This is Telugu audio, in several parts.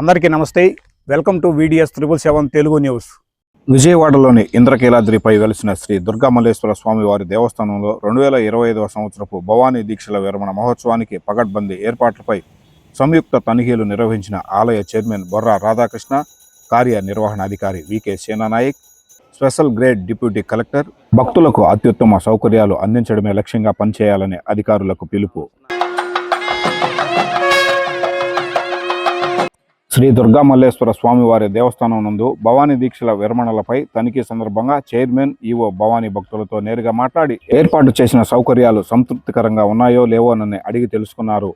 అందరికీ నమస్తే. Welcome to VDS triple seven Telugu news. విజయవాడలోని ఇంద్రకీలాద్రిపై వెలిసిన శ్రీ దుర్గామల్లేశ్వర స్వామి వారి దేవస్థానంలో రెండు వేల ఇరవై ఐదవ సంవత్సరపు భవానీ దీక్షల విరమణ మహోత్సవానికి పగడ్బందీ ఏర్పాట్లపై సంయుక్త తనిఖీలు నిర్వహించిన ఆలయ చైర్మన్ బొర్రా రాధాకృష్ణ కార్యనిర్వహణాధికారి VK Senanayak special grade deputy collector భక్తులకు అత్యుత్తమ సౌకర్యాలు అందించడమే లక్ష్యంగా పనిచేయాలని అధికారులకు పిలుపు. శ్రీ దుర్గా మల్లేశ్వర స్వామివారి దేవస్థానం నందు భవానీ దీక్షల విరమణలపై తనిఖీ సందర్భంగా చైర్మన్ ఈవో భవానీ భక్తులతో నేరుగా మాట్లాడి ఏర్పాటు చేసిన సౌకర్యాలు సంతృప్తికరంగా ఉన్నాయో లేవోనని అడిగి తెలుసుకున్నారు.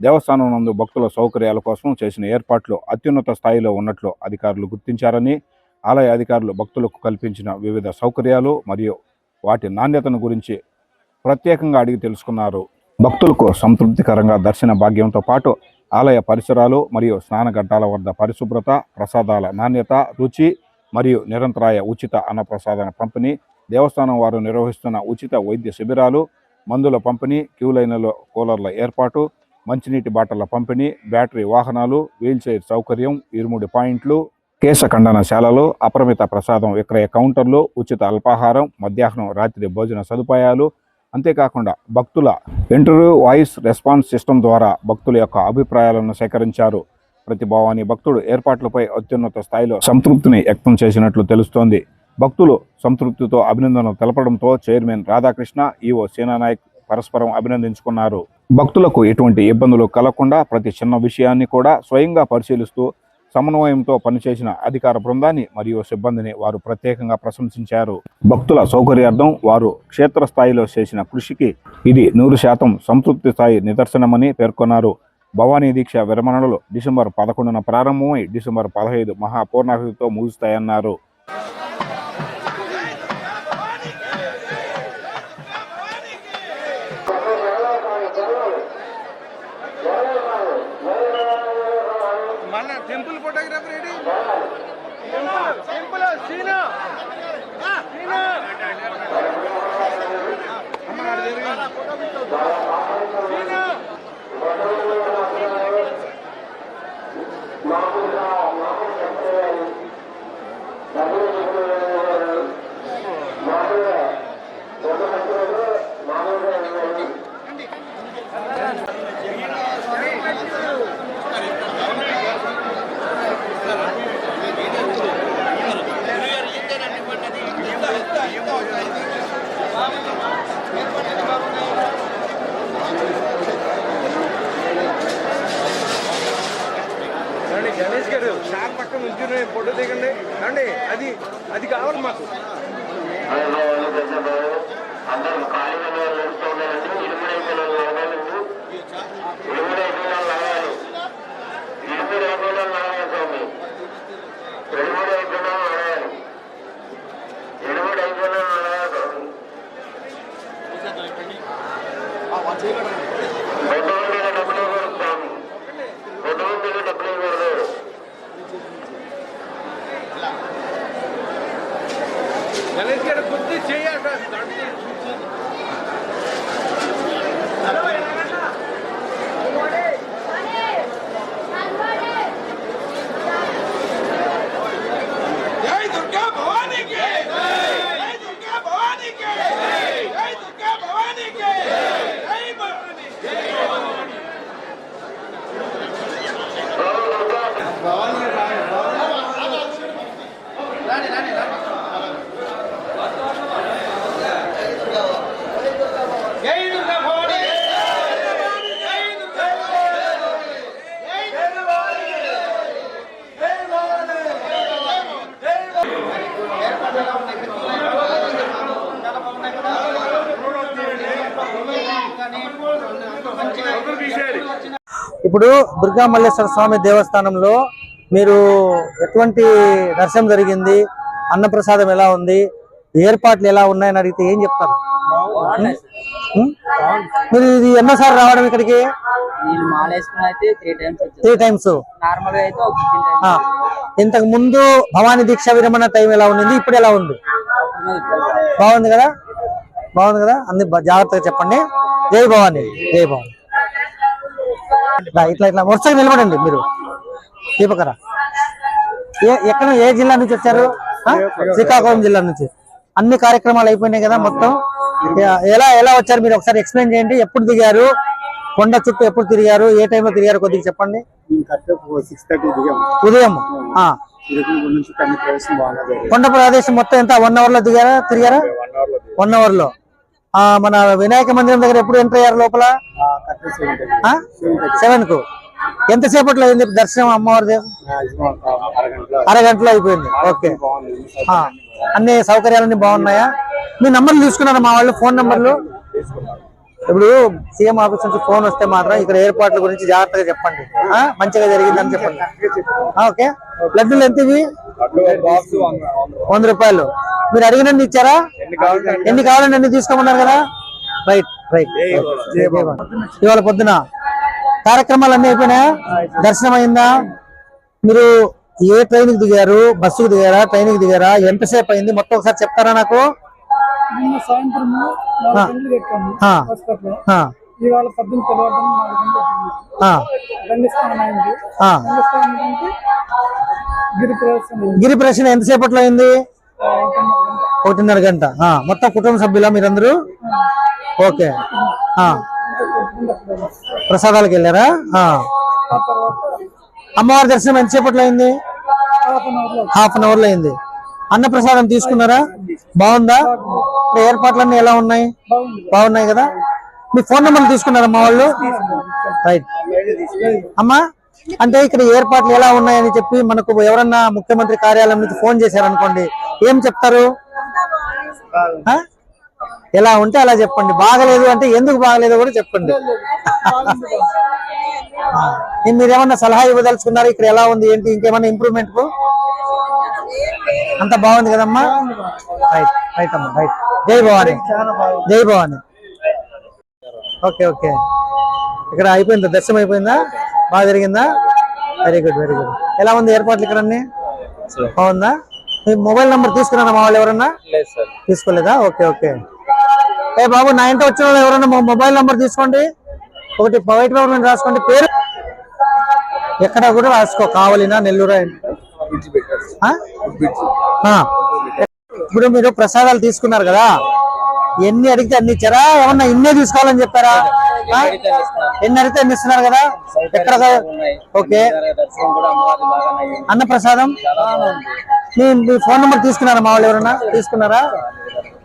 దేవస్థానం నందు భక్తుల సౌకర్యాల కోసం చేసిన ఏర్పాట్లు అత్యున్నత స్థాయిలో ఉన్నట్లు అధికారులు గుర్తించారని ఆలయ అధికారులు భక్తులకు కల్పించిన వివిధ సౌకర్యాలు మరియు వాటి నాణ్యతను గురించి ప్రత్యేకంగా అడిగి తెలుసుకున్నారు. భక్తులకు సంతృప్తికరంగా దర్శన భాగ్యంతో పాటు ఆలయ పరిసరాలు మరియు స్నానఘట్టాల వద్ద పరిశుభ్రత ప్రసాదాల నాణ్యత రుచి మరియు నిరంతరాయ ఉచిత అన్నప్రసాదన పంపిణీ దేవస్థానం వారు నిర్వహిస్తున్న ఉచిత వైద్య శిబిరాలు మందుల పంపిణీ క్యూ లైన్లలో కూలర్ల ఏర్పాటు మంచినీటి బాటల పంపిణీ బ్యాటరీ వాహనాలు వీల్చైర్ సౌకర్యం ఇరుముడి పాయింట్లు కేశ ఖండనశాలలు అపరిమిత ప్రసాదం విక్రయ కౌంటర్లు ఉచిత అల్పాహారం మధ్యాహ్నం రాత్రి భోజన సదుపాయాలు అంతేకాకుండా భక్తుల ఇంటర్వ్యూ వాయిస్ రెస్పాన్స్ సిస్టమ్ ద్వారా భక్తుల యొక్క అభిప్రాయాలను సేకరించారు. ప్రతి భవాని భక్తుడు ఏర్పాట్లపై అత్యున్నత స్థాయిలో సంతృప్తిని వ్యక్తం చేసినట్లు తెలుస్తోంది. భక్తులు సంతృప్తితో అభినందనలు తెలపడంతో చైర్మన్ రాధాకృష్ణ ఈవో సేనానాయక్ పరస్పరం అభినందించుకున్నారు. భక్తులకు ఎటువంటి ఇబ్బందులు కలగకుండా ప్రతి చిన్న విషయాన్ని కూడా స్వయంగా పరిశీలిస్తూ సమన్వయంతో పనిచేసిన అధికార బృందాన్ని మరియు సిబ్బందిని వారు ప్రత్యేకంగా ప్రశంసించారు. భక్తుల సౌకర్యార్థం వారు క్షేత్రస్థాయిలో చేసిన కృషికి ఇది నూరు శాతం సంతృప్తి స్థాయి నిదర్శనమని పేర్కొన్నారు. భవానీ దీక్ష విరమణలు డిసెంబర్ పదకొండున ప్రారంభమై డిసెంబర్ పదహైదు మహాపూర్ణాహుతితో ముగుస్తాయన్నారు. టెంపుల్ ఫోటోగ్రాఫర్ రెడీ టెంపుల్ సీనా. సీనా. సీనా. గణేష్ గారు సార్ పక్కన ఉంచుని ఫోటో దిగండి. అండి అది అది కావాలి మాకు. అందరూ ఖాళీగా కొంతమందిగా డబ్బులు ఇవ్వరు గణేష్ గారు గుర్తు చేయాలి జై దుర్గా భవానీకి జై దుర్గా భవానీకి జై దుర్గా భవానీకి జై భవానీ జై దుర్గా భవానీ జై దుర్గా భవానీ జై భవానీ జై భవానీ జై భవానీ ఇప్పుడు దుర్గా మల్లేశ్వర స్వామి దేవస్థానంలో మీరు ఎటువంటి దర్శనం జరిగింది? అన్నప్రసాదం ఎలా ఉంది? ఏర్పాట్లు ఎలా ఉన్నాయని అడిగితే ఏం చెప్తారు? మీరు ఇది ఎన్నోసారి రావడం ఇక్కడికి? త్రీ టైమ్స్ ఇంతకు ముందు భవానీ దీక్ష విరమణ టైం ఎలా ఉండింది? ఇప్పుడు ఎలా ఉంది? బాగుంది కదా? బాగుంది కదా? అన్ని జాగ్రత్తగా చెప్పండి. జై భవానీ జై భవానీ. ఇట్లా ఇట్లా వరుసగా నిలబడండి మీరు. దీపకరా. ఏ ఎక్కడ ఏ జిల్లా నుంచి వచ్చారు? శ్రీకాకుళం జిల్లా నుంచి. అన్ని కార్యక్రమాలు అయిపోయినాయి కదా మొత్తం. ఎలా ఎలా వచ్చారు? మీరు ఒకసారి ఎక్స్ప్లెయిన్ చేయండి. ఎప్పుడు దిగారు? కొండ చుట్టూ ఎప్పుడు తిరిగారు? ఏ టైంలో తిరిగారు? కొద్దిగా చెప్పండి. ఉదయం. కొండ ప్రదేశం మొత్తం ఎంత? వన్ అవర్లో దిగారా? తిరిగారా? వన్ అవర్లో. మన వినాయక మందిరం దగ్గర ఎప్పుడు ఎంటర్ అయ్యారు లోపల? సెవెన్కు ఎంతసేపట్లో అయింది దర్శనం అమ్మవారి అరగంటలో. అయిపోయింది. ఓకే. అన్ని సౌకర్యాలన్నీ బాగున్నాయా? మీ నంబర్లు తీసుకున్నారా మా వాళ్ళు? ఫోన్ నంబర్లు? ఇప్పుడు సీఎం ఆఫీస్ నుంచి ఫోన్ వస్తే మాత్రం ఇక్కడ ఏర్పాట్ల గురించి జాగ్రత్తగా చెప్పండి. మంచిగా జరిగిందని చెప్పండి. ఓకే. లడ్డూలు ఎంత ఇవి? వంద రూపాయలు. మీరు అడిగినన్ని ఇచ్చారా? ఎన్ని కావాలండి అన్ని తీసుకోమన్నారు కదా? Right right. ఇవాళ పొద్దున కార్యక్రమాలు అన్ని అయిపోయినాయా? దర్శనం అయిందా మీరు ఏ ట్రైన్కి దిగారు? బస్సుకు దిగారా? ట్రైన్కి దిగారా? ఎంతసేపు అయింది? మొత్తం ఒకసారి చెప్తారా నాకు? సాయంత్రం ఇవాళ పద్దెనిమిది గిరి ప్రశ్న ఎంతసేపట్లో అయింది? ఒకటిన్నర గంట. మొత్తం కుటుంబ సభ్యులా మీరందరూ? ఓకే. ప్రసాదాలకు వెళ్ళారా? అమ్మవారి దర్శనం ఎంతసేపట్లో అయింది? హాఫ్ అన్ అవర్లో హాఫ్ అన్ అవర్లో అయింది. అన్న ప్రసాదం తీసుకున్నారా? బాగుందా? ఏర్పాట్లన్నీ ఎలా ఉన్నాయి? బాగున్నాయి కదా? మీ ఫోన్ నెంబర్ తీసుకున్నారా మా వాళ్ళు రైట్. అమ్మా? అంటే ఇక్కడ ఏర్పాట్లు ఎలా ఉన్నాయని చెప్పి మనకు ఎవరన్నా ముఖ్యమంత్రి కార్యాలయం నుంచి ఫోన్ చేశారనుకోండి ఏం చెప్తారు? ఎలా ఉంటే అలా చెప్పండి. బాగలేదు అంటే ఎందుకు బాగలేదు కూడా చెప్పండి. మీరేమన్నా సలహా ఇవ్వదలుచుకున్నారు? ఇక్కడ ఎలా ఉంది? ఏంటి? ఇంకేమన్నా ఇంప్రూవ్మెంట్కు? అంత బాగుంది కదమ్మా? రైట్ రైట్ అమ్మా రైట్. జై భవాని. జై భవాని. Okay okay. ఇక్కడ అయిపోయిందా? దర్శనం అయిపోయిందా? బాగా జరిగిందా? వెరీ గుడ్ వెరీ గుడ్ ఎలా ఉంది ఏర్పాట్లు ఇక్కడ అన్ని? బాగుందా? మీ మొబైల్ నంబర్ తీసుకున్నారా మా వాళ్ళు ఎవరన్నా? తీసుకోలేదా? Okay okay. ఏ బాబు నా ఇంటి వచ్చిన వాళ్ళు ఎవరన్నా మా మొబైల్ నంబర్ తీసుకోండి. ఒకటి వైట్ పేపర్ మీద రాసుకోండి. పేరు? ఎక్కడ కూడా రాసుకో. కావాలినా నెల్లూరు. ఇప్పుడు మీరు ప్రసాదాలు తీసుకున్నారు కదా? ఎన్ని అడిగితే అన్ని ఇచ్చారా? ఏమన్నా ఇన్నే తీసుకోవాలని చెప్పారా? ఎన్ని అడిగితే ఎన్ని ఇస్తున్నారు కదా? ఎక్కడ ఓకే. దర్శనం కూడా అమ్మవారి బాగానే అయ్యింది అన్న ప్రసాదం మీ ఫోన్ నెంబర్ తీసుకున్నారా మా వాళ్ళు ఎవరన్నా? తీసుకున్నారా?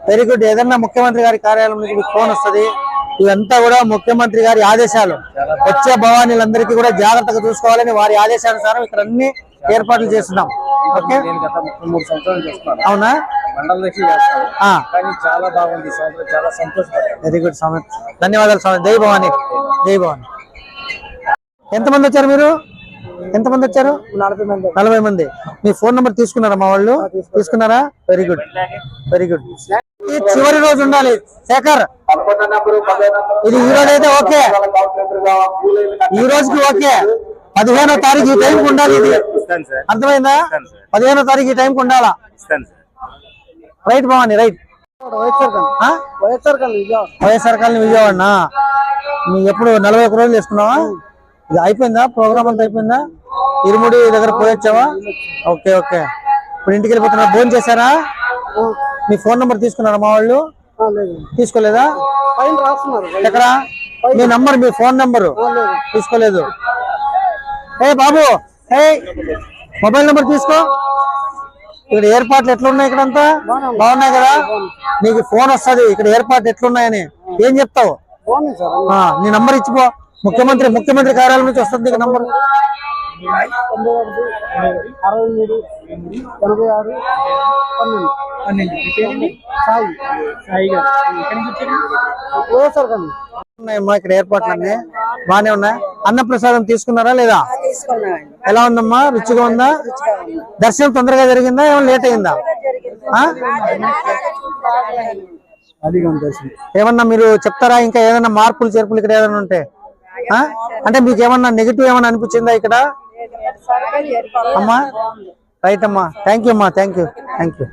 వెరీ గుడ్ ఏదన్నా ముఖ్యమంత్రి గారి కార్యాలయం నుంచి మీకు ఫోన్ వస్తది ఇదంతా కూడా ముఖ్యమంత్రి గారి ఆదేశాలు. వచ్చే భవానీలందరికీ కూడా జాగ్రత్తగా చూసుకోవాలని వారి ఆదేశానుసారం ఇక్కడ అన్ని ఏర్పాట్లు చేస్తున్నాం. ఓకే? అవునా? మండల దీక్ష చేస్తాను. ఆ. కానీ చాలా బాగుంది. ఈ సంవత్సరం చాలా సంతోషపడ్డాను. వెరీ గుడ్ స్వామి ధన్యవాదాలు స్వామి జై భవాని. జై భవాని. ఎంతమంది వచ్చారు మీరు? ఎంతమంది వచ్చారు? నలభై మంది. నలభై మంది. మీ ఫోన్ నంబర్ తీసుకున్నారా మా వాళ్ళు? తీసుకున్నారా? వెరీ గుడ్ వెరీ గుడ్ ఈ చివరి రోజు ఉండాలి. శేఖర్ ఇది ఈ రోజు అయితే ఓకే. ఈ రోజుకి ఓకే. పదిహేనో తారీఖు ఈ టైంకి ఉండాలి ఇది. ఇస్తాను సార్. అర్థమైందా? పదిహేనో తారీఖు ఈ టైంకి ఉండాలా? ఇస్తాను sir. Right Bhavani right YSR colony YSR Vijayawada YSR నువ్వు ఎప్పుడు నలభై ఒక్క రోజులు వేసుకున్నావా ఇది అయిపోయిందా? ప్రోగ్రామ్ అంతా అయిపోయిందా? ఇరుముడి దగ్గర పోయొచ్చావా? Okay okay. ఇప్పుడు ఇంటికి వెళ్ళిపోతున్నా ఫోన్ చేశారా? మీ ఫోన్ నంబర్ తీసుకున్నారా మా వాళ్ళు? తీసుకోలేదా? ఎక్కడ? మీ నంబర్ మీ ఫోన్ నెంబరు? తీసుకోలేదు. ఏ బాబు ఏ మొబైల్ నంబర్ తీసుకో. ఇక్కడ ఏర్పాట్లు ఎట్లున్నాయి ఇక్కడంతా? బాగున్నాయి. కదా? నీకు ఫోన్ వస్తది. ఇక్కడ ఏర్పాట్లు ఎట్లున్నాయని. ఏం చెప్తావు? సార్. నీ నంబర్ ఇచ్చిపో. ముఖ్యమంత్రి ముఖ్యమంత్రి కార్యాలయం నుంచి వస్తుంది నీకు నంబర్. అరవై మూడు ఎనభై ఆరు పన్నెండు. పన్నెండు. సాయి. సాయి గారు. కాలనీ ఉన్నాయమ్మా ఇక్కడ ఏర్పాట్లు అన్ని. బాగానే ఉన్నాయి. అన్న ప్రసాదం తీసుకున్నారా లేదా? ఎలా ఉందమ్మా? రుచిగా ఉందా? దర్శనం తొందరగా జరిగిందా? ఏమైనా లేట్ అయిందా? ఆ? ఏమన్నా మీరు చెప్తారా? ఇంకా ఏదైనా మార్పులు చేర్పులు ఇక్కడ ఏదైనా ఉంటే? ఆ? అంటే మీకు ఏమన్నా నెగిటివ్ ఏమన్నా అనిపించిందా ఇక్కడ? అమ్మా. రైట్ అమ్మా. థ్యాంక్ యూ అమ్మా. Thank you thank you